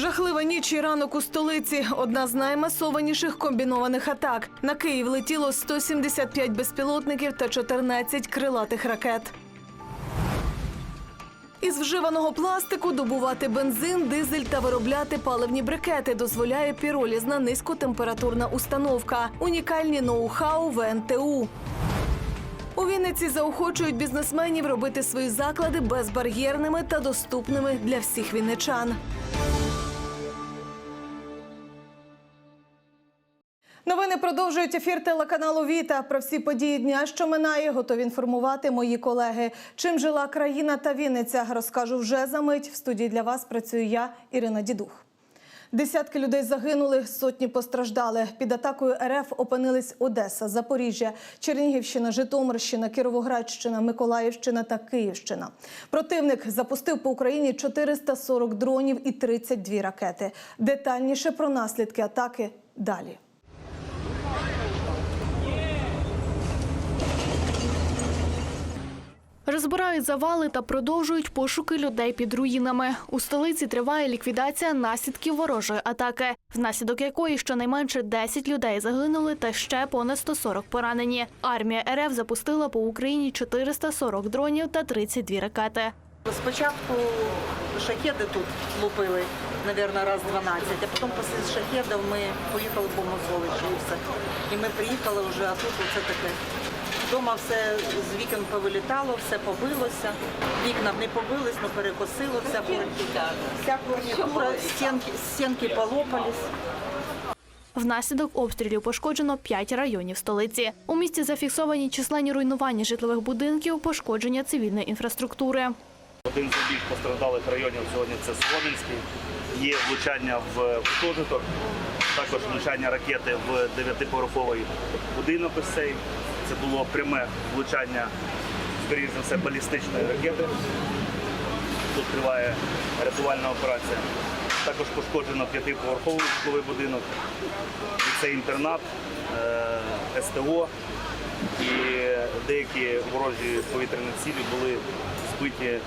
Жахлива ніч і ранок у столиці. Одна з наймасованіших комбінованих атак. На Київ летіло 175 безпілотників та 14 крилатих ракет. Із вживаного пластику добувати бензин, дизель та виробляти паливні брикети дозволяє піролізна низькотемпературна установка. Унікальні ноу-хау ВНТУ. У Вінниці заохочують бізнесменів робити свої заклади безбар'єрними та доступними для всіх вінничан. Новини продовжують ефір телеканалу Віта. Про всі події дня, що минає, готові інформувати мої колеги. Чим жила країна та Вінниця, розкажу вже за мить. В студії для вас працюю я, Ірина Дідух. Десятки людей загинули, сотні постраждали. Під атакою РФ опинились Одеса, Запоріжжя, Чернігівщина, Житомирщина, Кіровоградщина, Миколаївщина та Київщина. Противник запустив по Україні 440 дронів і 32 ракети. Детальніше про наслідки атаки далі. Розбирають завали та продовжують пошуки людей під руїнами. У столиці триває ліквідація наслідків ворожої атаки, внаслідок якої щонайменше 10 людей загинули та ще понад 140 поранені. Армія РФ запустила по Україні 440 дронів та 32 ракети. Спочатку шахеди тут лупили, мабуть, раз 12, а потім після шахедів ми поїхали по Мозоличу і. І ми приїхали вже, а тут оце таке. Вдома все з вікон повилітало, все побилося. Вікна не побились, але перекосило, вся фурнітура, вся фурнітура, стінки, стінки полопались. Внаслідок обстрілів пошкоджено 5 районів столиці. У місті зафіксовані численні руйнування житлових будинків, пошкодження цивільної інфраструктури. Один з найбільш постраждалих районів сьогодні це Солом'янський. Є влучання в гуртожиток, також влучання ракети в дев'ятиповерховий будинок ось цей. Це було пряме влучання, скоріше за все, балістичної ракети. Тут триває рятувальна операція. Також пошкоджено п'ятиповерховий житловий будинок, ліцей інтернат, е, СТО і деякі ворожі повітряні цілі були збиті е,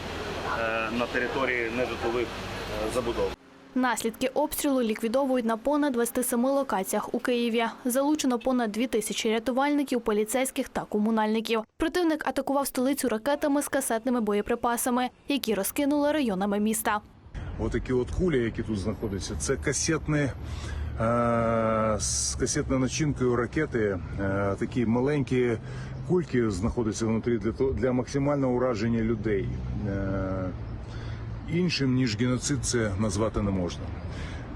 на території нежитлових е, забудов. Наслідки обстрілу ліквідовують на понад 27 локаціях у Києві. Залучено понад 2 тисячі рятувальників, поліцейських та комунальників. Противник атакував столицю ракетами з касетними боєприпасами, які розкинули районами міста. Отакі от кулі, які тут знаходяться, це касетні, е, з касетною начинкою ракети. Е, такі маленькі кульки знаходяться внутрі для, для максимального ураження людей. Іншим, ніж геноцид, це назвати не можна.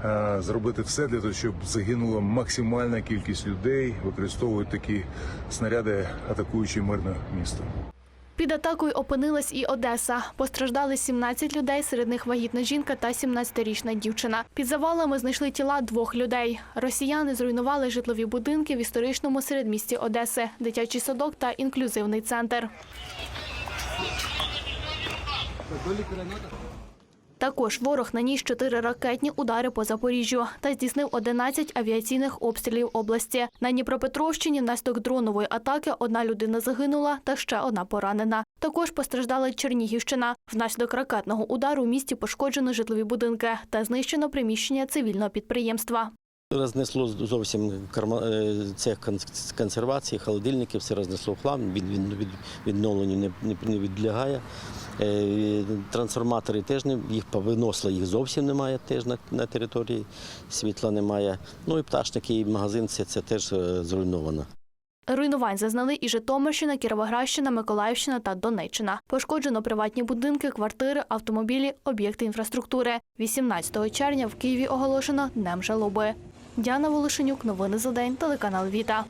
Е, Зробити все для того, щоб загинула максимальна кількість людей, використовують такі снаряди, атакуючи мирне місто. Під атакою опинилась і Одеса. Постраждали 17 людей, серед них вагітна жінка та 17-річна дівчина. Під завалами знайшли тіла двох людей. Росіяни зруйнували житлові будинки в історичному середмісті Одеси, дитячий садок та інклюзивний центр. Також ворог наніс чотири ракетні удари по Запоріжжю та здійснив 11 авіаційних обстрілів області. На Дніпропетровщині внаслідок дронової атаки одна людина загинула та ще одна поранена. Також постраждала Чернігівщина. Внаслідок ракетного удару в місті пошкоджено житлові будинки та знищено приміщення цивільного підприємства. Рознесло зовсім е, цех консервації, холодильники, все рознесло хлам, від відновленню не, відлягає. Е, Трансформатори теж не їх повиносило, їх зовсім немає теж на, на території, світла немає. Ну і пташники, і магазин це, це теж е, зруйновано. Руйнувань зазнали і Житомирщина, Кіровоградщина, Миколаївщина та Донеччина. Пошкоджено приватні будинки, квартири, автомобілі, об'єкти інфраструктури. 18 червня в Києві оголошено Днем жалоби. Діана Волошенюк, новини за день, телеканал Віта.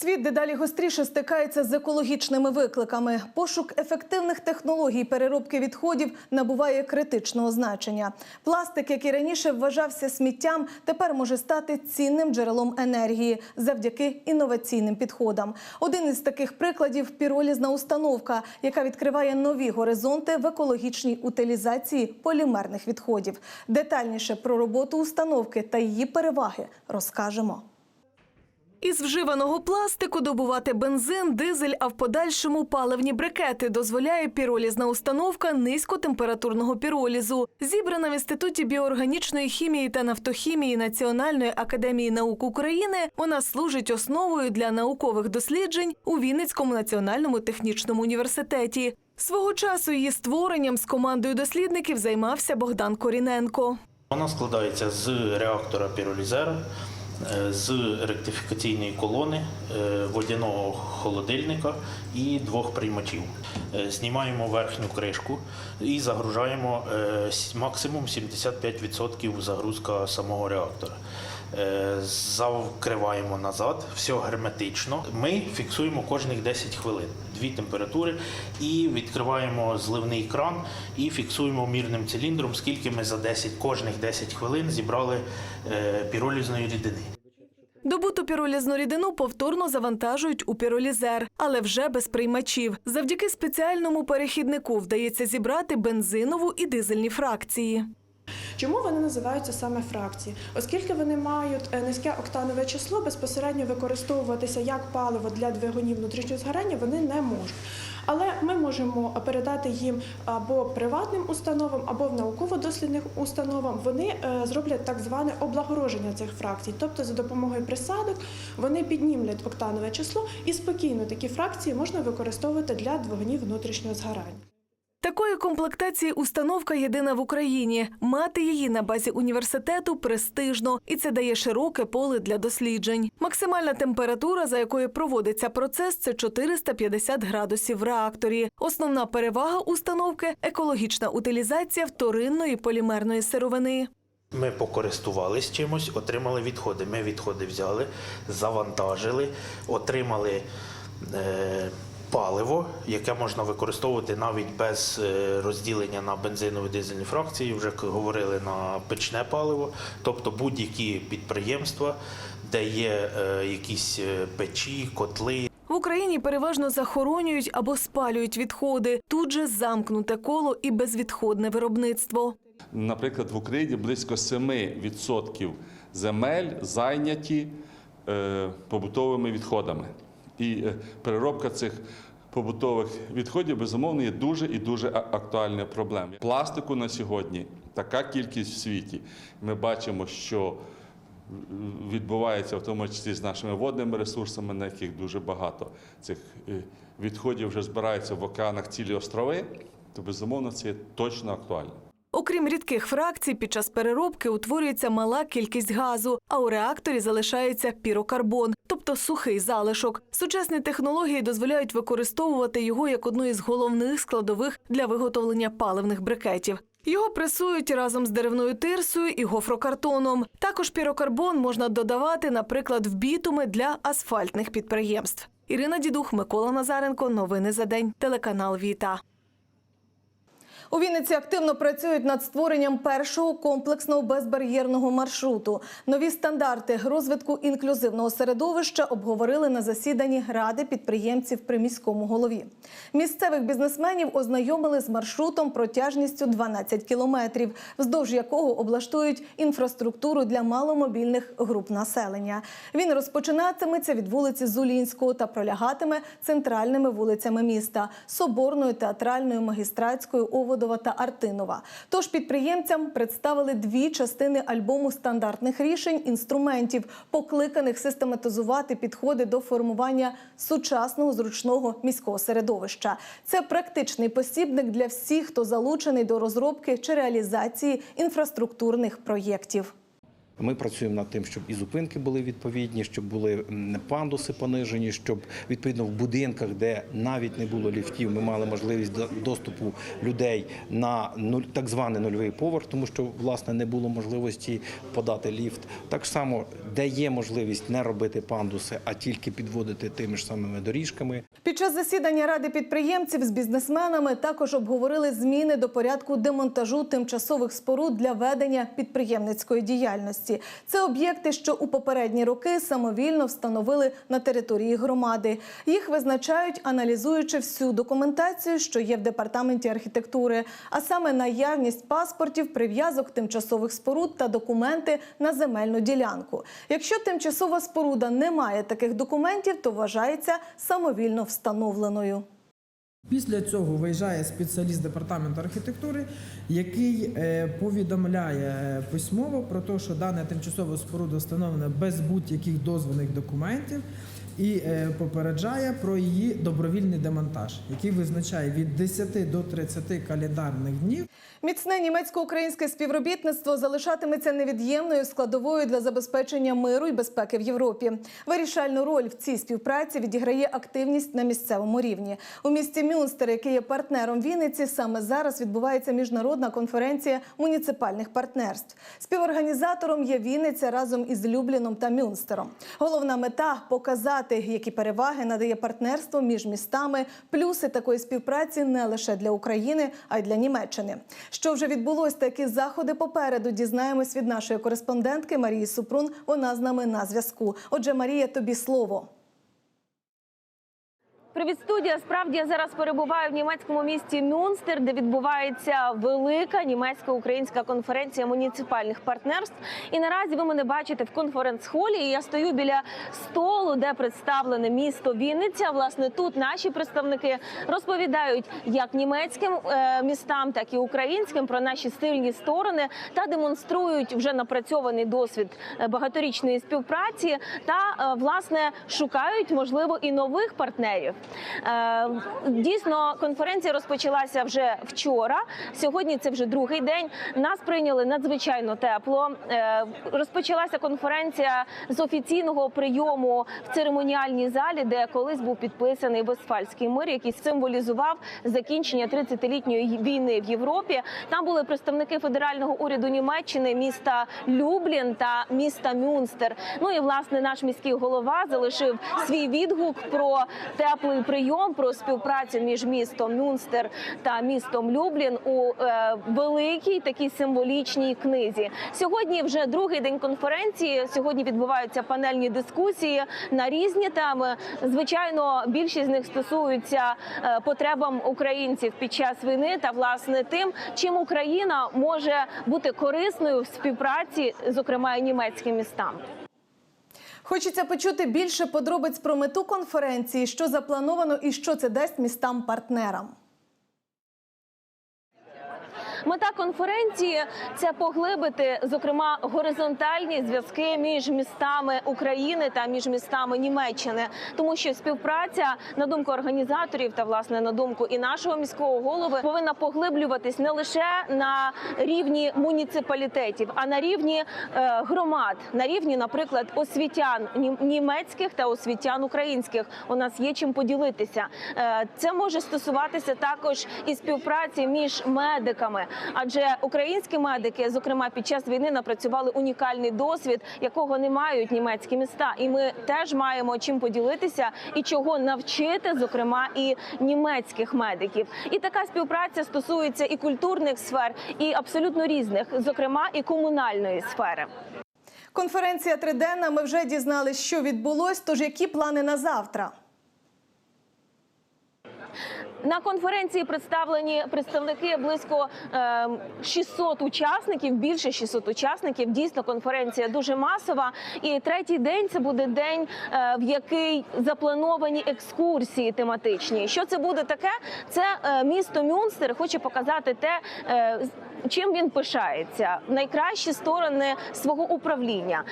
Світ дедалі гостріше стикається з екологічними викликами. Пошук ефективних технологій переробки відходів набуває критичного значення. Пластик, який раніше вважався сміттям, тепер може стати цінним джерелом енергії завдяки інноваційним підходам. Один із таких прикладів піролізна установка, яка відкриває нові горизонти в екологічній утилізації полімерних відходів. Детальніше про роботу установки та її переваги розкажемо. Із вживаного пластику добувати бензин, дизель, а в подальшому паливні брикети дозволяє піролізна установка низькотемпературного піролізу. Зібрана в Інституті біоорганічної хімії та нафтохімії Національної академії наук України, вона служить основою для наукових досліджень у Вінницькому національному технічному університеті. Свого часу її створенням з командою дослідників займався Богдан Коріненко. Вона складається з реактора піролізера, з ректифікаційної колони, е, водяного холодильника і двох приймачів. Е, Знімаємо верхню кришку і загружаємо е, максимум 75% загрузка самого реактора. Е, Закриваємо назад, все герметично. Ми фіксуємо кожних 10 хвилин дві температури і відкриваємо зливний кран і фіксуємо мірним циліндром, скільки ми за 10, кожних 10 хвилин зібрали е, піролізної рідини. Добуту піролізну рідину повторно завантажують у піролізер, але вже без приймачів. Завдяки спеціальному перехіднику вдається зібрати бензинову і дизельні фракції. Чому вони називаються саме фракції? Оскільки вони мають е, низьке октанове число, безпосередньо використовуватися як паливо для двигунів внутрішнього згорання вони не можуть. Але ми можемо передати їм або приватним установам, або в науково-дослідних установам. Вони е, зроблять так зване облагороження цих фракцій. Тобто, за допомогою присадок вони піднімлять октанове число і спокійно такі фракції можна використовувати для двигунів внутрішнього згорання. Такої комплектації установка єдина в Україні. Мати її на базі університету престижно, і це дає широке поле для досліджень. Максимальна температура, за якою проводиться процес, це 450 градусів в реакторі. Основна перевага установки екологічна утилізація вторинної полімерної сировини. Ми покористувались чимось, отримали відходи. Ми відходи взяли, завантажили, отримали е, паливо, яке можна використовувати навіть без е, розділення на бензинові дизельні фракції. Вже говорили на печне паливо, тобто будь-які підприємства, де є е, якісь е, печі, котли, В Україні переважно захоронюють або спалюють відходи. Тут же замкнуте коло і безвідходне виробництво. Наприклад, в Україні близько 7% земель зайняті е, побутовими відходами. І е, переробка цих побутових відходів, безумовно, є дуже і дуже а- актуальною проблемою. Пластику на сьогодні така кількість в світі. Ми бачимо, що відбувається в тому числі з нашими водними ресурсами, на яких дуже багато цих е, відходів вже збираються в океанах цілі острови, то безумовно це є точно актуально. Окрім рідких фракцій, під час переробки утворюється мала кількість газу, а у реакторі залишається пірокарбон, тобто сухий залишок. Сучасні технології дозволяють використовувати його як одну із головних складових для виготовлення паливних брикетів. Його пресують разом з деревною тирсою і гофрокартоном. Також пірокарбон можна додавати, наприклад, в бітуми для асфальтних підприємств. Ірина Дідух, Микола Назаренко. Новини за день. Телеканал Віта. У Вінниці активно працюють над створенням першого комплексного безбар'єрного маршруту. Нові стандарти розвитку інклюзивного середовища обговорили на засіданні ради підприємців при міському голові. Місцевих бізнесменів ознайомили з маршрутом протяжністю 12 кілометрів, вздовж якого облаштують інфраструктуру для маломобільних груп населення. Він розпочинатиметься від вулиці Зулінського та пролягатиме центральними вулицями міста Соборною, театральною, магістратською, Оводова та Артинова. Тож підприємцям представили дві частини альбому стандартних рішень інструментів, покликаних систематизувати підходи до формування сучасного зручного міського середовища. Це практичний посібник для всіх, хто залучений до розробки чи реалізації інфраструктурних проєктів. Ми працюємо над тим, щоб і зупинки були відповідні, щоб були пандуси понижені, щоб відповідно в будинках, де навіть не було ліфтів, ми мали можливість до- доступу людей на так званий нульовий поверх, тому що власне не було можливості подати ліфт. Так само, де є можливість не робити пандуси, а тільки підводити тими ж самими доріжками. Час засідання ради підприємців з бізнесменами також обговорили зміни до порядку демонтажу тимчасових споруд для ведення підприємницької діяльності. Це об'єкти, що у попередні роки самовільно встановили на території громади. Їх визначають, аналізуючи всю документацію, що є в департаменті архітектури, а саме наявність паспортів, прив'язок тимчасових споруд та документи на земельну ділянку. Якщо тимчасова споруда не має таких документів, то вважається самовільно встановленою. Після цього виїжджає спеціаліст департаменту архітектури, який е, повідомляє е, письмово про те, що дана тимчасова споруда встановлена без будь-яких дозвольних документів, і е, попереджає про її добровільний демонтаж, який визначає від 10 до 30 календарних днів. Міцне німецько-українське співробітництво залишатиметься невід'ємною складовою для забезпечення миру і безпеки в Європі. Вирішальну роль в цій співпраці відіграє активність на місцевому рівні. У місті Мюнстер, який є партнером Вінниці, саме зараз відбувається міжнародна конференція муніципальних партнерств. Співорганізатором є Вінниця разом із Любліном та Мюнстером. Головна мета показати, які переваги надає партнерство між містами, плюси такої співпраці не лише для України, а й для Німеччини. Що вже відбулось, такі заходи попереду дізнаємось від нашої кореспондентки Марії Супрун. Вона з нами на зв'язку. Отже, Марія, тобі слово. Привіт, студія. Справді я зараз перебуваю в німецькому місті Мюнстер, де відбувається велика німецько-українська конференція муніципальних партнерств. І наразі ви мене бачите в конференц-холі. І я стою біля столу, де представлене місто Вінниця. Власне, тут наші представники розповідають як німецьким е, містам, так і українським про наші сильні сторони та демонструють вже напрацьований досвід е, багаторічної співпраці та е, власне шукають можливо і нових партнерів. Е, Дійсно, конференція розпочалася вже вчора. Сьогодні це вже другий день. Нас прийняли надзвичайно тепло. Е, Розпочалася конференція з офіційного прийому в церемоніальній залі, де колись був підписаний Вестфальський мир, який символізував закінчення 30-літньої війни в Європі. Там були представники федерального уряду Німеччини, міста Люблін та міста Мюнстер. Ну і власне наш міський голова залишив свій відгук про теплий прийом, про співпрацю між містом Мюнстер та містом Люблін у е, великій такій символічній книзі. Сьогодні вже другий день конференції. Сьогодні відбуваються панельні дискусії на різні теми. Звичайно, більшість з них стосуються е, потребам українців під час війни та власне тим, чим Україна може бути корисною в співпраці, зокрема і німецьким містам. Хочеться почути більше подробиць про мету конференції, що заплановано і що це дасть містам-партнерам. Мета конференції це поглибити, зокрема, горизонтальні зв'язки між містами України та між містами Німеччини, тому що співпраця на думку організаторів та власне на думку і нашого міського голови повинна поглиблюватись не лише на рівні муніципалітетів, а на рівні е, громад, на рівні, наприклад, освітян німецьких та освітян українських. У нас є чим поділитися. Е, Це може стосуватися також і співпраці між медиками, адже українські медики, зокрема під час війни, напрацювали унікальний досвід, якого не мають німецькі міста. І ми теж маємо чим поділитися і чого навчити, зокрема і німецьких медиків. І така співпраця стосується і культурних сфер, і абсолютно різних, зокрема і комунальної сфери. Конференція триденна. Ми вже дізналися, що відбулось. Тож які плани на завтра? На конференції представлені представники близько е, 600 учасників, більше 600 учасників. Дійсно, конференція дуже масова. І третій день це буде день, е, в який заплановані екскурсії тематичні. Що це буде таке? Це е, місто Мюнстер хоче показати те. Е, Чим він пишається, найкращі сторони свого управління,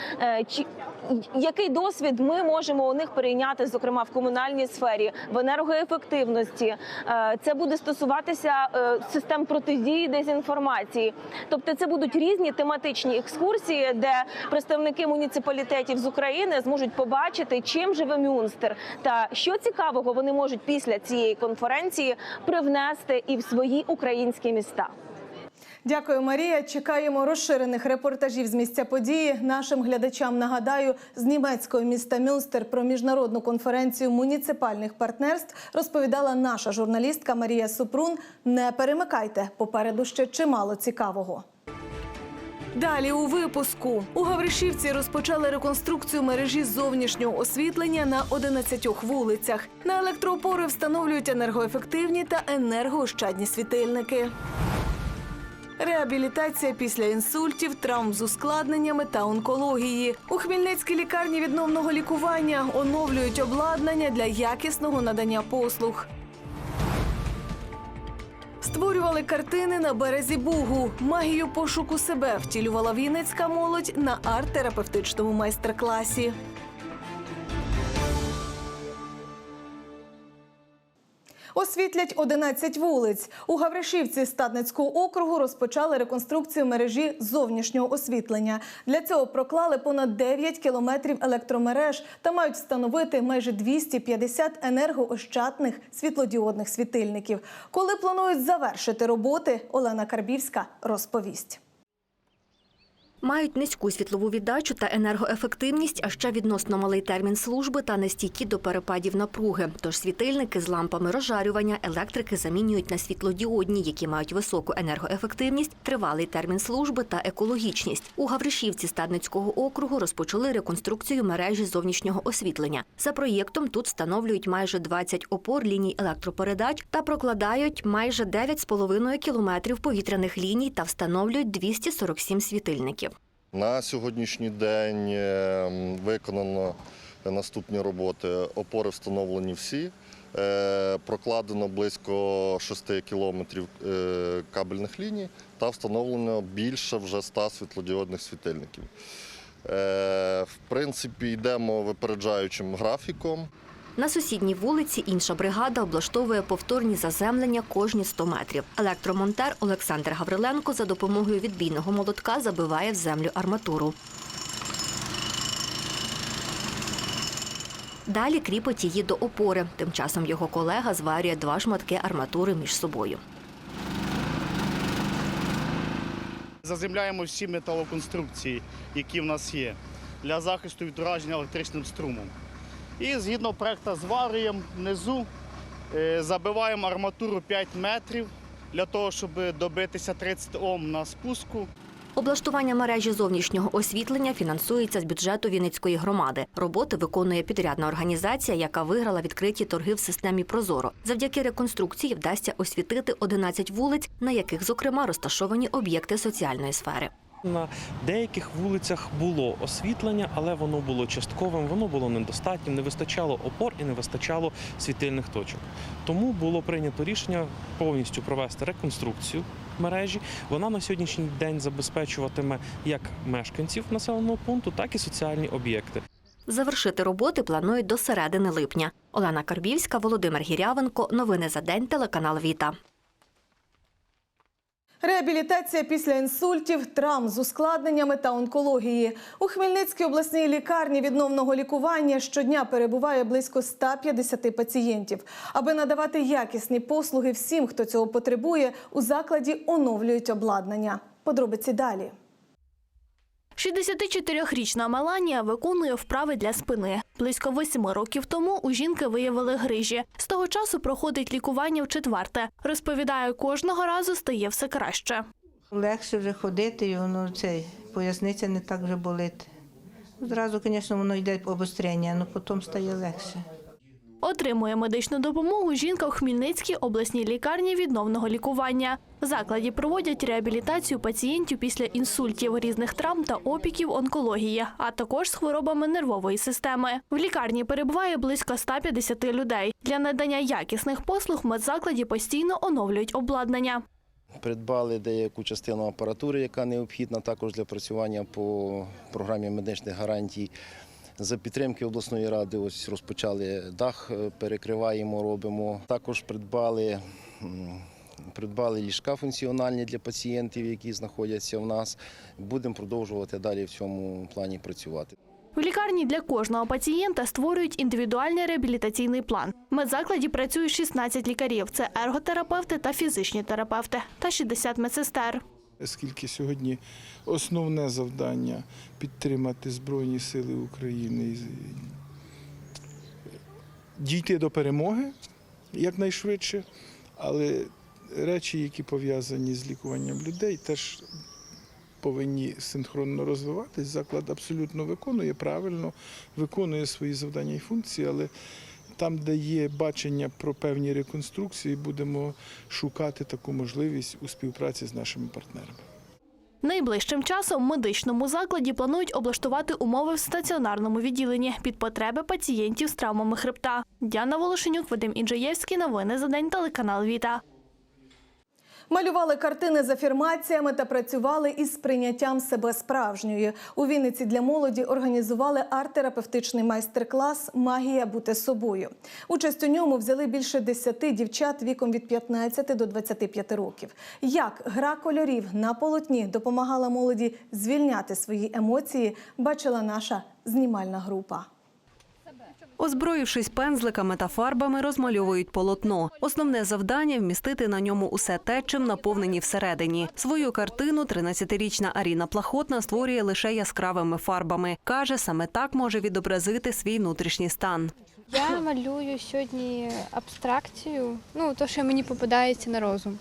який досвід ми можемо у них перейняти, зокрема в комунальній сфері, в енергоефективності. Е, Це буде стосуватися е, систем протидії дезінформації. Тобто, це будуть різні тематичні екскурсії, де представники муніципалітетів з України зможуть побачити, чим живе Мюнстер, та що цікавого вони можуть після цієї конференції привнести і в свої українські міста. Дякую, Марія. Чекаємо розширених репортажів з місця події. Нашим глядачам нагадаю, з німецького міста Мюнстер про міжнародну конференцію муніципальних партнерств розповідала наша журналістка Марія Супрун. Не перемикайте, попереду ще чимало цікавого. Далі у випуску у Гавришівці розпочали реконструкцію мережі зовнішнього освітлення на 11 вулицях. На електроопори встановлюють енергоефективні та енергоощадні світильники. Реабілітація після інсультів, травм з ускладненнями та онкології. У Хмельницькій лікарні відновного лікування оновлюють обладнання для якісного надання послуг. Створювали картини на березі Бугу. Магію пошуку себе втілювала вінницька молодь на арт-терапевтичному майстер-класі. Освітлять 11 вулиць. У Гавришівці Статницького округу розпочали реконструкцію мережі зовнішнього освітлення. Для цього проклали понад 9 кілометрів електромереж та мають встановити майже 250 енергоощадних світлодіодних світильників. Коли планують завершити роботи, Олена Карбівська розповість. Мають низьку світлову віддачу та енергоефективність, а ще відносно малий термін служби та нестійкі до перепадів напруги. Тож світильники з лампами розжарювання електрики замінюють на світлодіодні, які мають високу енергоефективність, тривалий термін служби та екологічність. У Гавришівці Стадницького округу розпочали реконструкцію мережі зовнішнього освітлення. За проєктом тут встановлюють майже 20 опор ліній електропередач та прокладають майже 9,5 кілометрів повітряних ліній та встановлюють 247 світильників. На сьогоднішній день е, виконано наступні роботи. Опори встановлені всі. Е, Прокладено близько 6 кілометрів е, кабельних ліній та встановлено більше вже 100 світлодіодних світильників. В принципі, йдемо випереджаючим графіком. На сусідній вулиці інша бригада облаштовує повторні заземлення кожні 100 метрів. Електромонтер Олександр Гавриленко за допомогою відбійного молотка забиває в землю арматуру. Далі кріпить її до опори. Тим часом його колега зварює два шматки арматури між собою. Заземляємо всі металоконструкції, які в нас є, для захисту від ураження електричним струмом. І згідно проекту зварюємо внизу, е, забиваємо арматуру 5 метрів для того, щоб добитися 30 Ом на спуску. Облаштування мережі зовнішнього освітлення фінансується з бюджету Вінницької громади. Роботи виконує підрядна організація, яка виграла відкриті торги в системі Прозоро. Завдяки реконструкції вдасться освітити 11 вулиць, на яких, зокрема, розташовані об'єкти соціальної сфери. На деяких вулицях було освітлення, але воно було частковим, воно було недостатнім, не вистачало опор і не вистачало світильних точок. Тому було прийнято рішення повністю провести реконструкцію мережі. Вона на сьогоднішній день забезпечуватиме як мешканців населеного пункту, так і соціальні об'єкти. Завершити роботи планують до середини липня. Олена Карбівська, Володимир Гірявенко. Новини за день. Телеканал Віта. Реабілітація після інсультів, травм з ускладненнями та онкології. У Хмельницькій обласній лікарні відновного лікування щодня перебуває близько 150 пацієнтів. Аби надавати якісні послуги всім, хто цього потребує, у закладі оновлюють обладнання. Подробиці далі. 64-річна Меланія виконує вправи для спини. Близько восьми років тому у жінки виявили грижі. З того часу проходить лікування в четверте. Розповідає, кожного разу стає все краще. Легше вже ходити, і воно цей, поясниця не так вже болить. Зразу, звісно, воно йде обострення, але потім стає легше. Отримує медичну допомогу жінка в Хмельницькій обласній лікарні відновного лікування. В закладі проводять реабілітацію пацієнтів після інсультів, різних травм та опіків онкології, а також з хворобами нервової системи. В лікарні перебуває близько 150 людей. Для надання якісних послуг медзакладі постійно оновлюють обладнання. Придбали деяку частину апаратури, яка необхідна також для працювання по програмі медичних гарантій. За підтримки обласної ради ось розпочали дах, е, перекриваємо, робимо. Також придбали, придбали ліжка функціональні для пацієнтів, які знаходяться в нас. Будемо продовжувати далі в цьому плані працювати. В лікарні для кожного пацієнта створюють індивідуальний реабілітаційний план. В медзакладі працює 16 лікарів: це ерготерапевти та фізичні терапевти та 60 медсестер. Оскільки сьогодні основне завдання підтримати Збройні Сили України дійти до перемоги якнайшвидше, але речі, які пов'язані з лікуванням людей, теж повинні синхронно розвиватись. Заклад абсолютно виконує правильно, виконує свої завдання і функції, але там, де є бачення про певні реконструкції, будемо шукати таку можливість у співпраці з нашими партнерами. Найближчим часом в медичному закладі планують облаштувати умови в стаціонарному відділенні під потреби пацієнтів з травмами хребта. Діана Волошенюк, Вадим Інджаєвський. Новини за день. Телеканал Віта. Малювали картини з афірмаціями та працювали із сприйняттям себе справжньої. У Вінниці для молоді організували арт-терапевтичний майстер-клас Магія бути собою. Участь у ньому взяли більше 10 дівчат віком від 15 до 25 років. Як гра кольорів на полотні допомагала молоді звільняти свої емоції, бачила наша знімальна група. Озброївшись пензликами та фарбами, розмальовують полотно. Основне завдання вмістити на ньому усе те, чим наповнені всередині. Свою картину 13-річна Аріна Плахотна створює лише яскравими фарбами. Каже, саме так може відобразити свій внутрішній стан. Я малюю сьогодні абстракцію, ну то, що мені попадається на розум.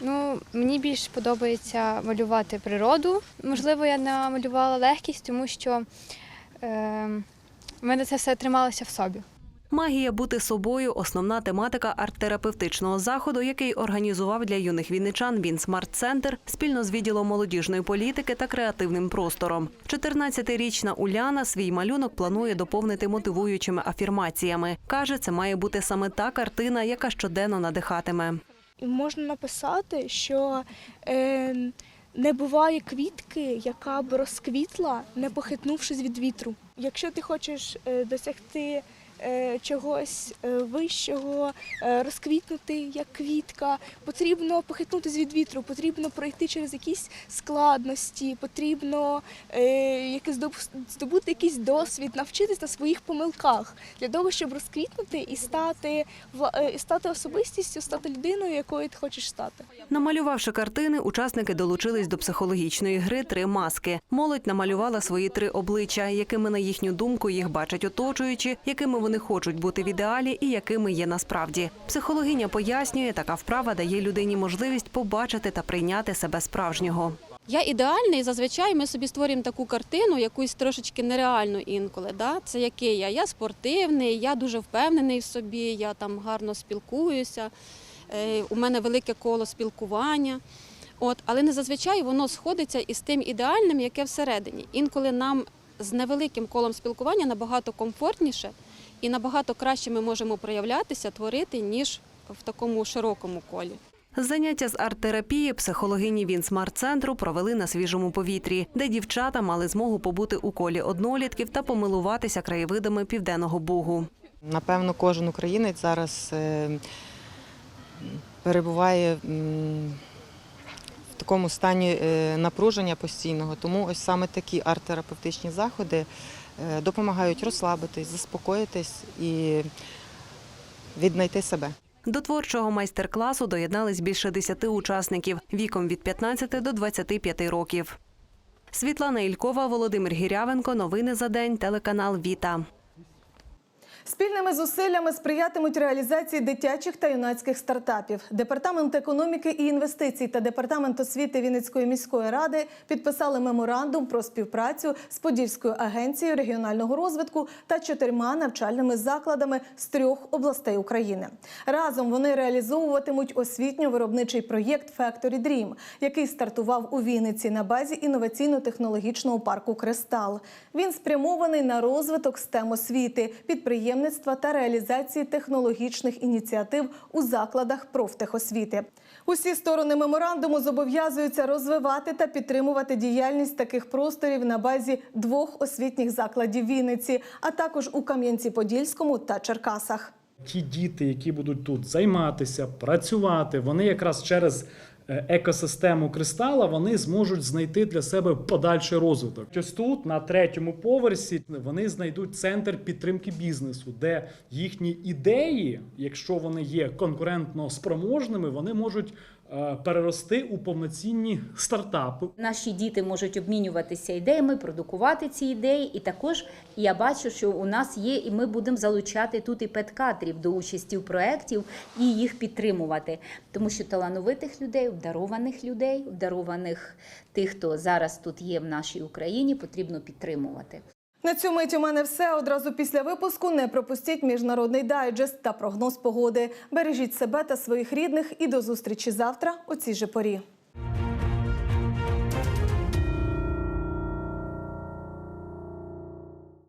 Ну, мені більш подобається малювати природу. Можливо, я намалювала легкість, тому що е, в мене це все трималося в собі. Магія бути собою основна тематика арт-терапевтичного заходу, який організував для юних вінничан Він Смарт Центр спільно з відділом молодіжної політики та креативним простором. 14-річна Уляна свій малюнок планує доповнити мотивуючими афірмаціями. каже, це має бути саме та картина, яка щоденно надихатиме. Можна написати, що е, не буває квітки, яка б розквітла, не похитнувшись від вітру. Якщо ти хочеш е, досягти чогось е, вищого, е, розквітнути як квітка, потрібно похитнутися від вітру, потрібно пройти через якісь складності, потрібно е, здобути якийсь досвід, навчитись на своїх помилках для того, щоб розквітнути і стати е, і стати особистістю, стати людиною, якою ти хочеш стати. Намалювавши картини, учасники долучились до психологічної гри Три маски. Молодь намалювала свої три обличчя, якими на їхню думку їх бачать оточуючі, якими вони хочуть бути в ідеалі і якими є насправді. Психологиня пояснює, така вправа дає людині можливість побачити та прийняти себе справжнього. Я ідеальний, зазвичай ми собі створюємо таку картину, якусь трошечки нереальну інколи. Да? Це який я? Я спортивний, я дуже впевнений в собі, я там гарно спілкуюся, е, у мене велике коло спілкування. От, але не зазвичай воно сходиться із тим ідеальним, яке всередині. Інколи нам з невеликим колом спілкування набагато комфортніше і набагато краще ми можемо проявлятися, творити, ніж в такому широкому колі. Заняття з арт-терапії психологині Вінсмарт-центру провели на свіжому повітрі, де дівчата мали змогу побути у колі однолітків та помилуватися краєвидами Південного Бугу. Напевно, кожен українець зараз е, перебуває в такому стані е, напруження постійного, тому ось саме такі арт-терапевтичні заходи допомагають розслабитись, заспокоїтись і віднайти себе. До творчого майстер-класу доєднались більше 10 учасників віком від 15 до 25 років. Світлана Ількова, Володимир Гірявенко. Новини за день. Телеканал Віта. Спільними зусиллями сприятимуть реалізації дитячих та юнацьких стартапів. Департамент економіки і інвестицій та департамент освіти Вінницької міської ради підписали меморандум про співпрацю з Подільською агенцією регіонального розвитку та чотирма навчальними закладами з трьох областей України. Разом вони реалізовуватимуть освітньо-виробничий проєкт Factory Dream, який стартував у Вінниці на базі інноваційно-технологічного парку Кристал. Він спрямований на розвиток STEM освіти, підприємництва та реалізації технологічних ініціатив у закладах профтехосвіти. Усі сторони меморандуму зобов'язуються розвивати та підтримувати діяльність таких просторів на базі двох освітніх закладів Вінниці, а також у Кам'янці-Подільському та Черкасах. Ті діти, які будуть тут займатися, працювати, вони якраз через екосистему кристала, вони зможуть знайти для себе подальший розвиток. Ось тут, на третьому поверсі, вони знайдуть центр підтримки бізнесу, де їхні ідеї, якщо вони є конкурентно спроможними, вони можуть е, перерости у повноцінні стартапи. Наші діти можуть обмінюватися ідеями, продукувати ці ідеї. І також я бачу, що у нас є, і ми будемо залучати тут і педкадрів до участі в проєктів і їх підтримувати. Тому що талановитих людей, обдарованих людей, обдарованих тих, хто зараз тут є в нашій Україні, потрібно підтримувати. На цю мить у мене все. Одразу після випуску не пропустіть міжнародний дайджест та прогноз погоди. Бережіть себе та своїх рідних і до зустрічі завтра у цій же порі.